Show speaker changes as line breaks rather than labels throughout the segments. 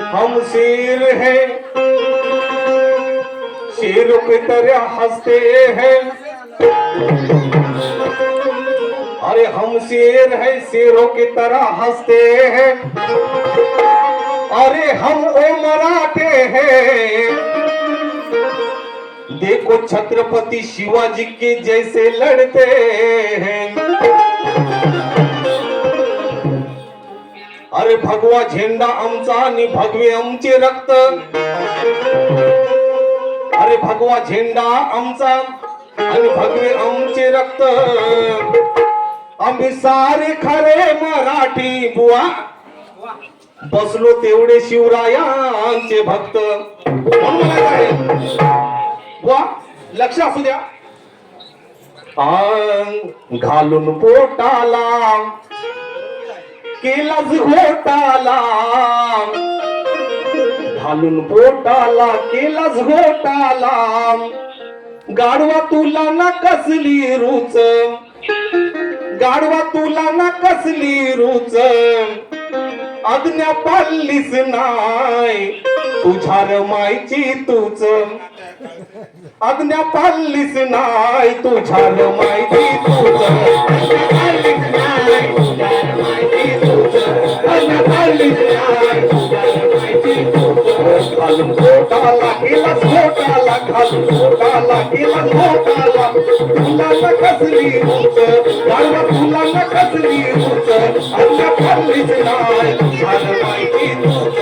हम शेर है। शेरों की तरह हँसते हैं। अरे हम शेर है, शेरों की तरह हँसते हैं। अरे हम ओ मराठे हैं। देखो छत्रपति शिवाजी के जैसे लड़ते हैं। अरे भगवा झेंडा आमचा आणि भगवे आमचे रक्त. अरे भगवा झेंडा आमचा आणि भगवे आमचे रक्त. आम्ही सारे खरे मराठी बुवा. बसलो तेवढे शिवरायांचे भक्त. बुवा लक्ष असू द्या. घालून पोटाला केलाच घोटाला. घालून पोटाला केलाच घोटाला. गाडवा तुला ना कसली रुच. गाडवा तुला ना कसली रुच. अज्ञा पाल्लीस नाय तुझ्या रमायची तूच. अज्ञा पाल्लीस नाय तुझ्या रमायची तूच. कसली रूच गाडवा तुला न कसली रूच अज्ञा पाल्लीस नाय तुझ्या रमायची तूच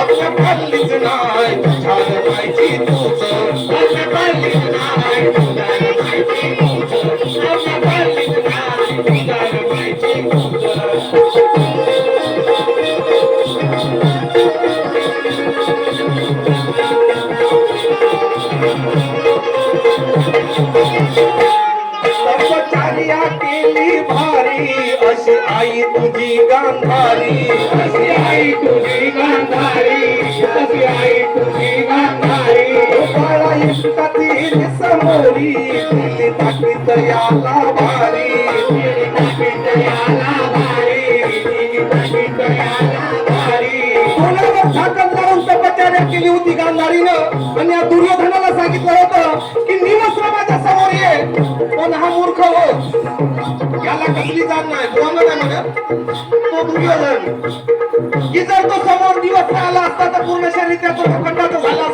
अज्ञा पाल्लीस नाय तुझ्या रमायची तूच अज्ञा पाल्लीस नाय तुझ्या रमायची तूच अज्ञा पाल्लीस नाय तुझ्या रमायची तूच केली भारी अशी आई तुझी गांधारी. अशी आई तुझी गांधारी अशी आई तुझी गांधारी. बाळा इष्टातील समोरी दिली ताकीत याला भारी. लावून केली होती गांधारीनं आणि या दुर्योधनाला सांगितलं होतं की निवस्त्र माझ्यासमोर ये पण हा मूर्ख हो याला कसली जाण नाही. बोलणं नाही म्हणत तो दुर्योधन. की जर तो समोर दिवस आला असता तर पूर्ण शरीर त्याचा भूखंडाचं झालं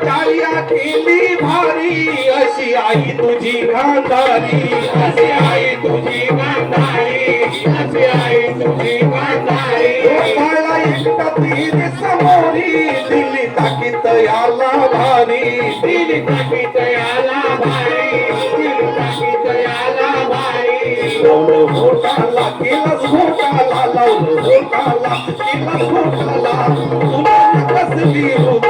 तपचार्या केली भारी अशी आई तुझी गांधारी. अशी आई तुझी गांधारी अशी आई तुझी गांधारी. बाळा एकटा समोरी दिली ताकीत तयाला भारी. दिली ताकीत याला भारी दिली ताकीत याला भारी. लावलं घोटाला केलाच घोटाला लावलं घोटाला केलाच घोटाला. तुला कसली होत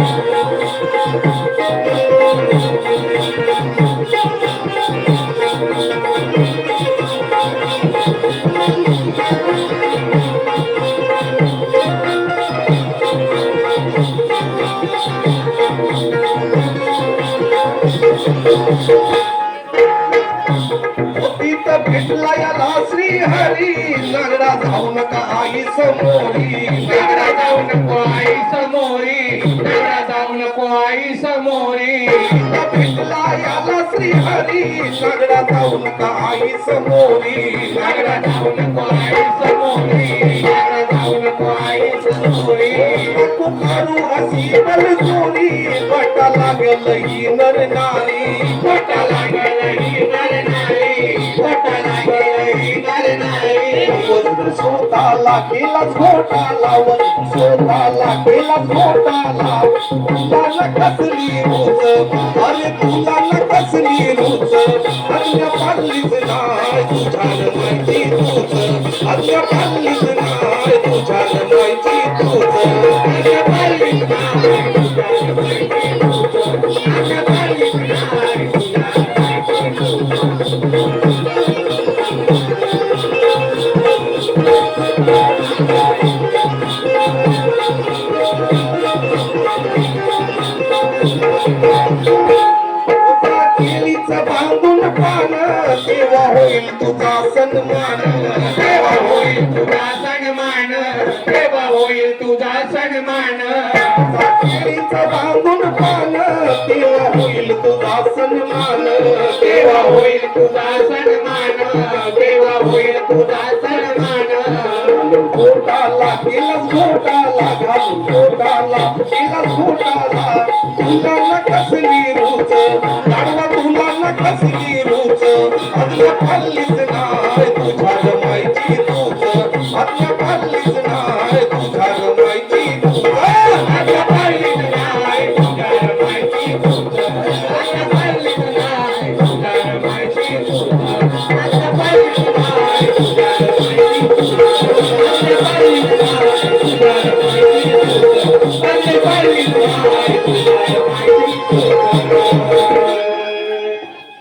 श्री हरी नगडा जाऊ नका आई समोरी. नगडा जाऊ नको आई समोरी. नगडा जाऊ नको आई समोरी. भेटला याला श्री हरी नगडा जाऊ नका आई समोरी. नगडा जाऊ नको आई समोरी. नगडा जाऊ नको आई समोरी. नको करू अशी बलजोरी बटा लागल ही नर नारी. बटा लागल ही नर नारी. स्वतःला केला घोटाला वज्र स्वतःला केला घोटाला तुला न कसली रोज अरे तुला न कसली रोज. अन्य पाडलीच नाय तुझ्या माहिती तूच अन्य पाडलीच बांधून सेवा होईल तुझा सन्मान.
सेवा होईल तुझा सन्मान. सेवा होईल तुझा सन्मान.
बांधून पान तेव्हा होईल तुझा सन्मान.
तेव्हा होईल तुझा सन्मान. तेव्हा होईल तुझा सन्मान.
घोटाला केला घोटाला घालून घोटाला केला घोटाला तुला न कसली रूच गाडवा तुला न कसली रूच आदल्या खाल्लीच